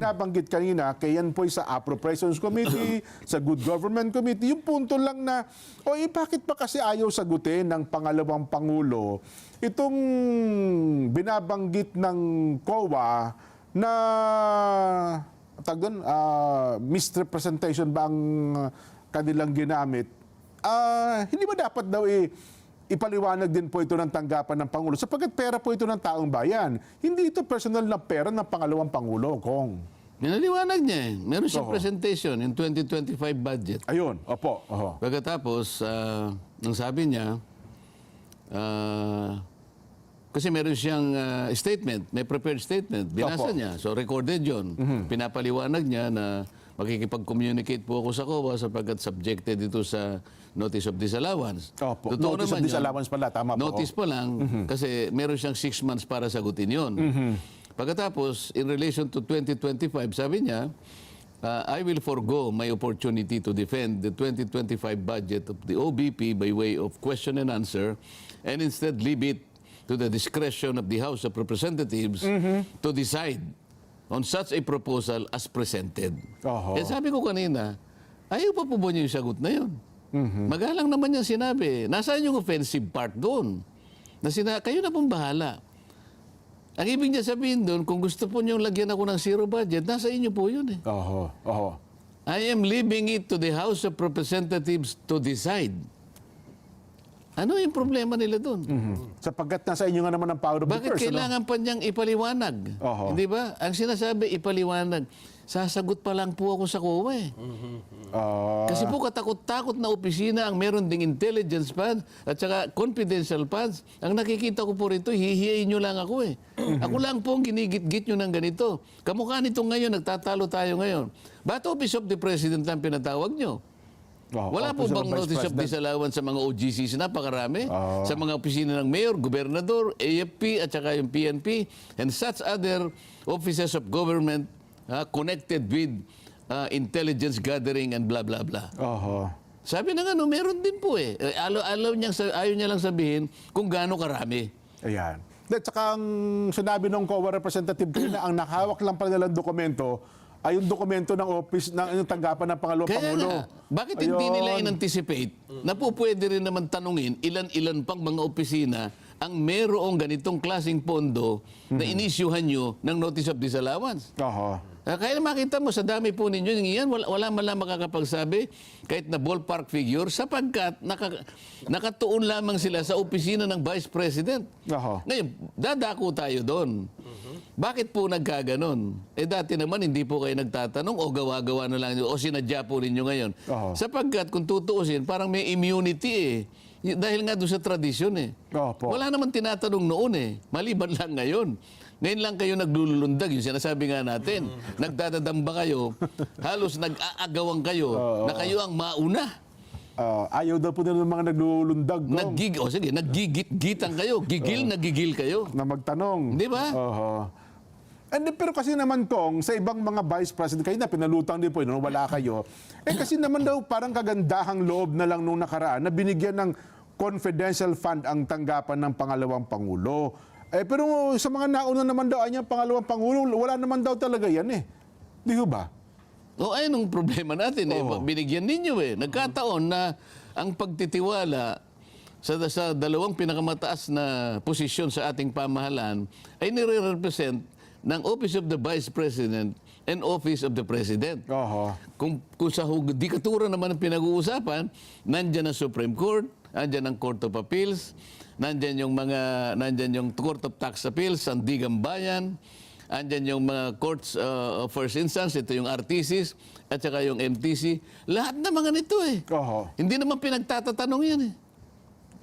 Nabanggit kanina, kay yan po sa Appropriations Committee, sa Good Government Committee, yung punto lang na, o eh, bakit pa kasi ayaw sagutin ng pangalawang Pangulo itong binabanggit ng COA na tag doon, ah, misrepresentation ba ang kanilang ginamit? Ah, hindi ba dapat daw eh, ipaliwanag din po ito ng tanggapan ng Pangulo sapagkat pera po ito ng taong bayan. Hindi ito personal na pera ng pangalawang Pangulo, Kong. Minaliwanag niya eh. Meron siyang presentation in 2025 budget. Ayun, opo. Oho. Pagkatapos, ah, ang sabi niya, ah, kasi meron siyang ah, statement, may prepared statement. Opo. Binasa niya. So recorded yun. Pinapaliwanag niya na makikipag-communicate po ako sa COA sapagkat subjected ito sa notice of disallowance. Opo. Totoo Notice of naman yun. disallowance pala, tama po. Notice pa lang kasi meron siyang six months para sagutin yon. Pagkatapos, in relation to 2025, sabi niya, uh, I will forego my opportunity to defend the 2025 budget of the OBP by way of question and answer and instead leave it to the discretion of the House of Representatives to decide on such a proposal as presented. Oho. Eh sabi ko kanina, ayaw pa po ba niyo yung sagot na yun? Magalang naman yung sinabi. Nasaan yung offensive part doon? Na sina, kayo na pong bahala. Ang ibig niya sabihin doon, kung gusto po niyong lagyan ako ng zero budget, nasa inyo po yun eh. Oho. Oho. I am leaving it to the House of Representatives to decide. Ano yung problema nila doon? Mhm. Sapagkat nasa inyo nga naman ang power of the Bakit purse. ano? kailangan pa niyang ipaliwanag? Oho. Hindi ba? Ang sinasabi, ipaliwanag. Sasagot pa lang po ako sa COA eh. Ah, Kasi po katakot-takot na opisina ang meron ding intelligence funds at saka confidential funds. Ang nakikita ko po rito, hihiyain nyo lang ako eh. Ako lang po ang ginigit-git nyo ng ganito. Kamukha nito ngayon, nagtatalo tayo ngayon. Ba't Office of the President ang pinatawag nyo? Oho. Wala po bang notice of disallowance sa mga OGCs? Napakarami. Oo. Sa mga opisina ng mayor, gobernador, AFP at saka yung PNP and such other offices of government ah, connected with ah, intelligence gathering and blah blah blah. Oho. Sabi na nga, no, meron din po eh. Eh, Alaw, alaw niyang, sa- ayaw niya lang sabihin kung gaano karami. Ayan. At saka ang sinabi ng COA representative kanina, ang nakahawak lang pala nilang dokumento ay yung dokumento ng office ng yung tanggapan ng Pangalawang Kaya Pangulo. nga, bakit hindi Ayun. nila in-anticipate na po pwede rin naman tanungin ilan-ilan pang mga opisina ang merong ganitong klasing pondo na inisyuhan nyo ng notice of disallowance? Oho. Ah, Kaya makita mo sa dami po ninyo, yan, wala, wala man lang makakapagsabi kahit na ballpark figure sapagkat naka, nakatuon lamang sila sa opisina ng Vice President. Oho. Ngayon, dadako tayo doon. Bakit po nagkaganon? Eh dati naman hindi po kayo nagtatanong o gawa-gawa na lang o sinadya po ninyo ngayon. Oo. Sapagkat kung tutuusin, parang may immunity eh. Y- Dahil nga doon sa tradisyon eh. Opo. Wala naman tinatanong noon eh. Maliban lang ngayon. Ngayon lang kayo naglulundag, yung sinasabi nga natin. Nagdadadamba kayo, halos nag-aagawan kayo na kayo ang mauna. Ah, ayaw daw po nila ng mga naglulundag Kong, Naggig, o sige, naggigit-gitan kayo. Gigil na gigil kayo. na magtanong. Di ba? Oho. And then, pero kasi naman kong sa ibang mga vice president kayo na pinalutang din po yun, wala kayo. Eh kasi naman daw parang kagandahang loob na lang nung nakaraan na binigyan ng confidential fund ang tanggapan ng pangalawang pangulo. Eh pero sa mga nauna naman daw ay pangalawang pangulo, wala naman daw talaga yan eh. Di ba? O ayun ang problema natin. Eh. Oo. Binigyan ninyo eh. Nagkataon na ang pagtitiwala sa, sa dalawang pinakamataas na posisyon sa ating pamahalaan ay nire-represent ng Office of the Vice President and Office of the President. Oho. Kung, kung sa hudikatura naman ang pinag-uusapan, nandyan ang Supreme Court, nandyan ang Court of Appeals, nandyan yung mga nandyan yung Court of Tax Appeals, ang Digang Bayan, andyan yung mga courts uh, of first instance, ito yung RTCs, at saka yung MTC. Lahat na mga nito eh. Oho. Hindi naman pinagtatatanong yan eh.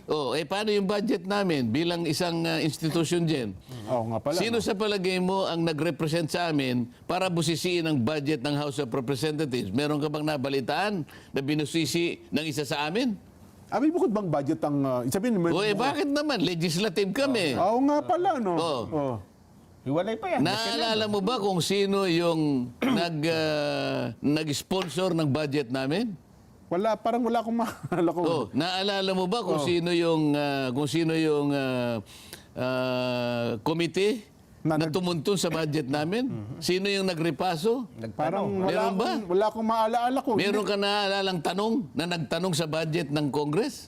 Oh, eh paano yung budget namin bilang isang uh, institusyon dyan? Oo nga pala. Sino no? sa palagay mo ang nag-represent sa amin para busisiin ang budget ng House of Representatives? Meron ka bang nabalitaan na binusisi ng isa sa amin? Ah, may bukod bang budget ang... Uh, sabihin, may, O eh, bakit naman? Legislative kami. Oo nga pala, no? Oo. Oh. Hiwalay pa yan. Naalala mo ba kung sino yung nag, ah, nag-sponsor ng budget namin? Wala, parang wala akong maalala ko. Oh, naalala mo ba kung sino yung ah, kung sino yung ah, ah, committee Na na, tumuntun sa budget namin? Sino yung nagrepaso? Parang wala Meron ba? akong, wala akong maalaala ko. Meron ka naalalang tanong na nagtanong sa budget ng Congress?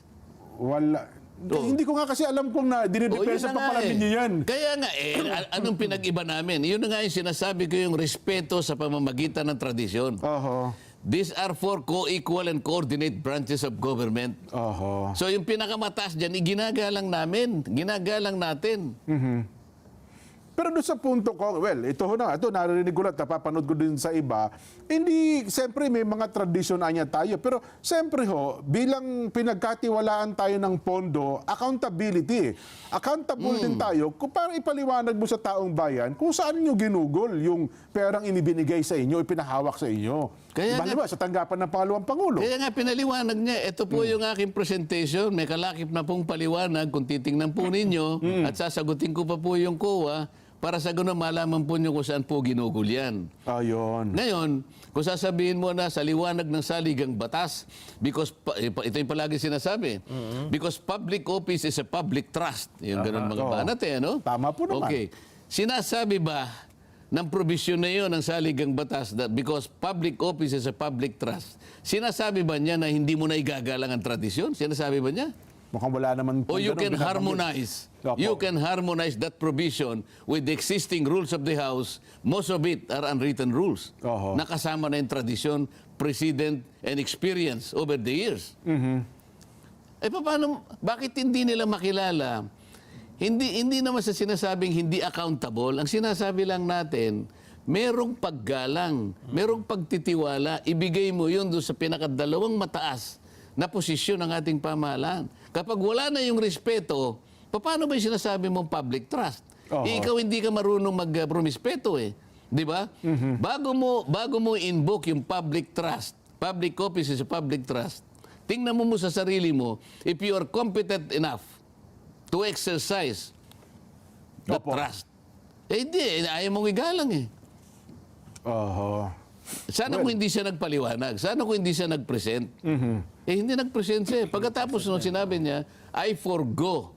Wala. Hindi ko nga kasi alam kung na dinidepensa na pa pala eh. ninyo yan. Kaya nga, eh, anong pinag-iba namin? Yun na nga yung sinasabi ko yung respeto sa pamamagitan ng tradisyon. Oho. These are four co-equal and coordinate branches of government. Oho. So yung pinakamataas dyan, ginagalang namin. Ginagalang natin. Pero doon sa punto ko, well, ito ho na, ito naririnig ko lang, napapanood ko din sa iba, hindi, siyempre may mga tradisyon anya tayo, pero siyempre ho, bilang pinagkatiwalaan tayo ng pondo, accountability. Accountable Hmm. din tayo kung para ipaliwanag mo sa taong bayan kung saan nyo ginugol yung perang inibinigay sa inyo, ipinahawak sa inyo. Kaya Diba, nga- sa tanggapan ng pangalawang Pangulo. Kaya nga pinaliwanag niya, ito po Hmm. yung aking presentation. May kalakip na pong paliwanag kung titingnan po ninyo Hmm. at sasagutin ko pa po yung COA para sa ganun malaman po nyo kung saan po ginugol yan. Ayun. Ngayon, kung sasabihin mo na sa liwanag ng saligang batas, because eh, ito yung palagi sinasabi, because public office is a public trust. Yung ganun mga Oo. banat eh, ano? Tama po naman. Okay. Sinasabi ba ng provision na yun ng saligang batas that because public office is a public trust, sinasabi ba niya na hindi mo na igagalang ang tradisyon? Sinasabi ba niya? Mukhang wala naman O pong you can harmonize. Opo. You can harmonize that provision with the existing rules of the House. Most of it are unwritten rules. Oho. Nakasama na yung tradisyon, precedent, and experience over the years. Eh paano, bakit hindi nila makilala? Hindi, hindi naman sa sinasabing hindi accountable. Ang sinasabi lang natin, merong paggalang, merong pagtitiwala, ibigay mo yun doon sa pinakadalawang mataas na posisyon ng ating pamahalaan. Kapag wala na yung respeto, paano ba yung sinasabi mong public trust? Eh, ikaw hindi ka marunong mag-promispeto eh. Di ba? Bago mo bago mo invoke yung public trust, public office is a public trust. Tingnan mo mo sa sarili mo if you are competent enough to exercise that Opo. trust. Eh hindi, eh, ayaw mong igalang eh. Oho. Sana kung hindi siya nagpaliwanag, sana kung hindi siya nag-present. Eh hindi nag-present siya. eh. Pagkatapos nung sinabi niya, I forgo.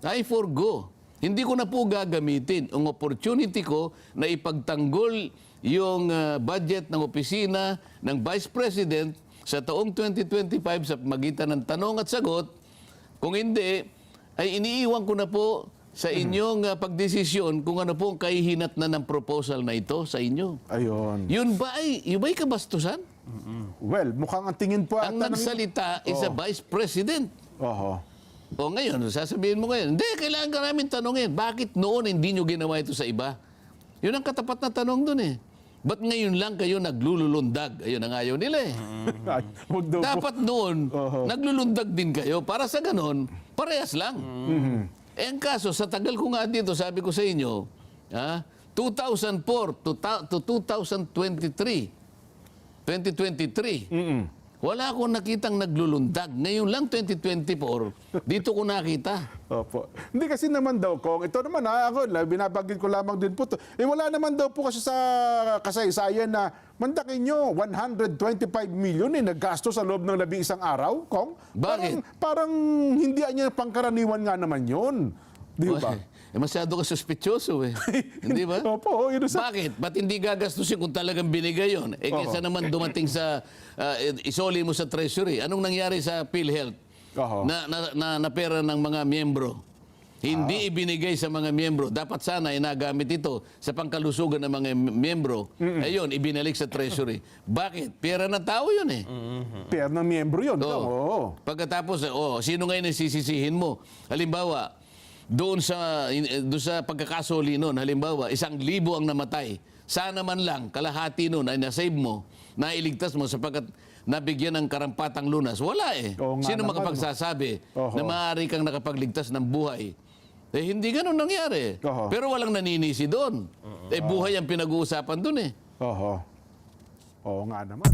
I forgo. Hindi ko na po gagamitin ang opportunity ko na ipagtanggol yung ah, budget ng opisina ng Vice President sa taong 2025 sa magitan ng tanong at sagot. Kung hindi, ay iniiwan ko na po sa inyong ah, pagdesisyon kung ano po ang kahihinat na ng proposal na ito sa inyo. Ayun. Yun ba ay, yun ba ay kabastusan? Well, mukhang ang tingin po Ang ata ng- nagsalita is a vice president. Oho. O ngayon, sasabihin mo ngayon, hindi, kailangan ka namin tanongin, bakit noon hindi nyo ginawa ito sa iba? Yun ang katapat na tanong dun eh. Ba't ngayon lang kayo naglululundag? Ayun ang ayaw nila eh. Dapat noon, Oho. naglulundag din kayo. Para sa ganon, parehas lang. Mm-hmm. Eh ang kaso, sa tagal ko nga dito, sabi ko sa inyo, ah, 2004 to, to 2023, 2023, wala akong nakitang naglulundag. Ngayon lang 2024, dito ko nakita. Opo. Hindi kasi naman daw, Kong, ito naman ha, ako, la- binabanggit ko lamang din po to. Eh wala naman daw po kasi sa kasaysayan na mandakin nyo, 125 million eh, naggasto sa loob ng labing isang araw, Kong. Bakit? Parang, parang hindi niya pangkaraniwan nga naman yun. Di ba? Eh, masyado ka suspityoso eh. Hindi ba? Opo, yun sa... Bakit? Ba't hindi gagastusin kung talagang binigay yon? Eh, kaysa naman dumating sa, ah, isoli mo sa treasury. Anong nangyari sa PhilHealth? Oho. Na, na, na, na pera ng mga miyembro. Hindi ibinigay sa mga miyembro. Dapat sana ay nagamit ito sa pangkalusugan ng mga miyembro. Ayun, ibinalik sa treasury. Bakit? Pera ng tao yun eh. Pera ng miyembro yun. Oo. Oo. Pagkatapos, oh, sino ngayon ang sisisihin mo? Halimbawa, doon sa eh, doon sa pagkakasoli noon, halimbawa, isang libo ang namatay. Sana man lang kalahati noon ay nasave mo, nailigtas mo sapagkat nabigyan ng karampatang lunas. Wala eh. Oo nga Sino naman, makapagsasabi Oho. na maaari kang nakapagligtas ng buhay? Eh, hindi ganun nangyari. Oho. Pero walang naninisi doon. Eh, buhay ang pinag-uusapan doon eh. Oho. Oo nga naman.